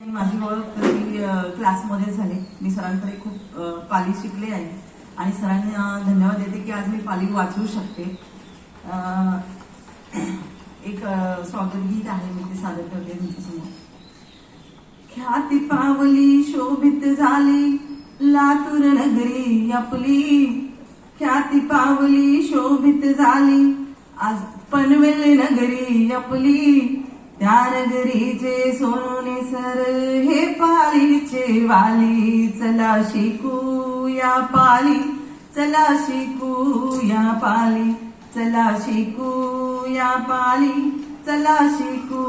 माझी ओळख ही क्लासमध्ये झाली. मी सरांकडे खूप पाली शिकले आहे. आणि सरांना धन्यवाद देते की आज मी पाली वाचवू शकते. एक स्वागत गीत आहे मी ते सादर करते तुमच्यासमोर. ख्याती पावली शोभित झाली लातूर नगरी आपली. ख्याती पावली शोभित झाली आज पनवेल नगरी आपली. त्या नगरीचे सोने सर हे पालीचे वाली. चला शिकू या पाली चला शिकू या पाली चला शिकू या पाली चला शिकू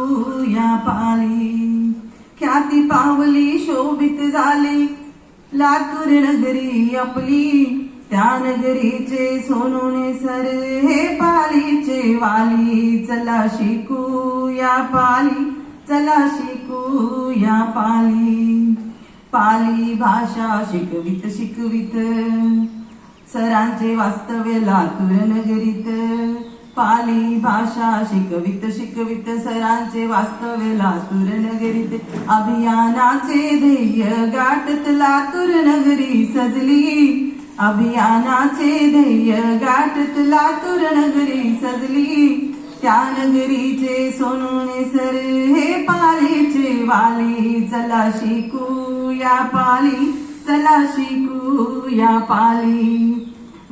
या पाली. ख्याती पावली शोभित झाली लातूर नगरी आपली. त्या नगरीचे सोनोने सर हे पालीचे वाली. चला शिकू या पाली चला शिकू या पाली. पाली भाषा शिकवित शिकवित. सरांचे वास्तव्य लातूर नगरीत. पाली भाषा शिकवित शिकवित. सरांचे वास्तव्य लातूर नगरीत. अभियानाचे ध्येय गाठत लातूर नगरी सजली. अभियानाचे ध्येय गाठत लातूर नगरी सजली. त्या नगरीचे सोनूने सर हे पालीचे वाली. चला शिकू या पाली. चला शिकू या पाली.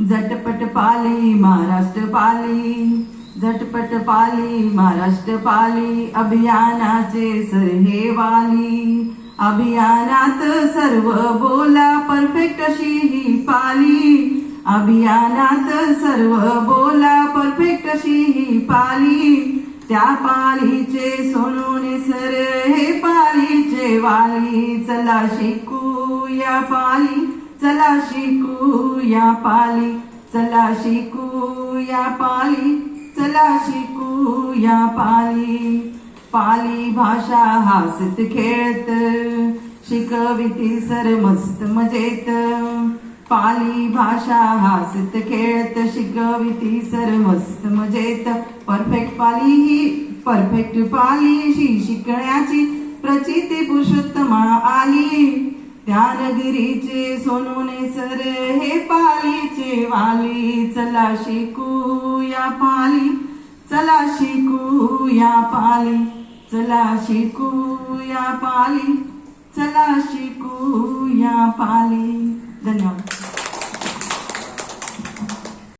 झटपट पाली महाराष्ट्र पाली. झटपट पाली महाराष्ट्र पाली. अभियानाचे सर हे वाली. अभियानात सर्व बोला परफेक्ट अशी ही पाली. अभियानात सर्व बोला परफेक्ट अशी ही पाली त्या पालीचे सोनूने सर हे पालीचे वाली. चला शिकू या पाली चला शिकू या पाली चला शिकू या पाली चला शिकू या पाली. पाली भाषा हासत खेळत शिकविती सर मस्त मजेत. पाली भाषा हासत खेळत शिकविती सर मस्त मजेत. परफेक्ट पाली ही परफेक्ट पाली ही शिकण्याची प्रचिती पुरुषोत्तमा आली. त्या नगरीचे सोनूने सर हे पालीचे वाली. चला शिकू या पाली चला शिकू या पाली चला शिकू या पाली चला शिकू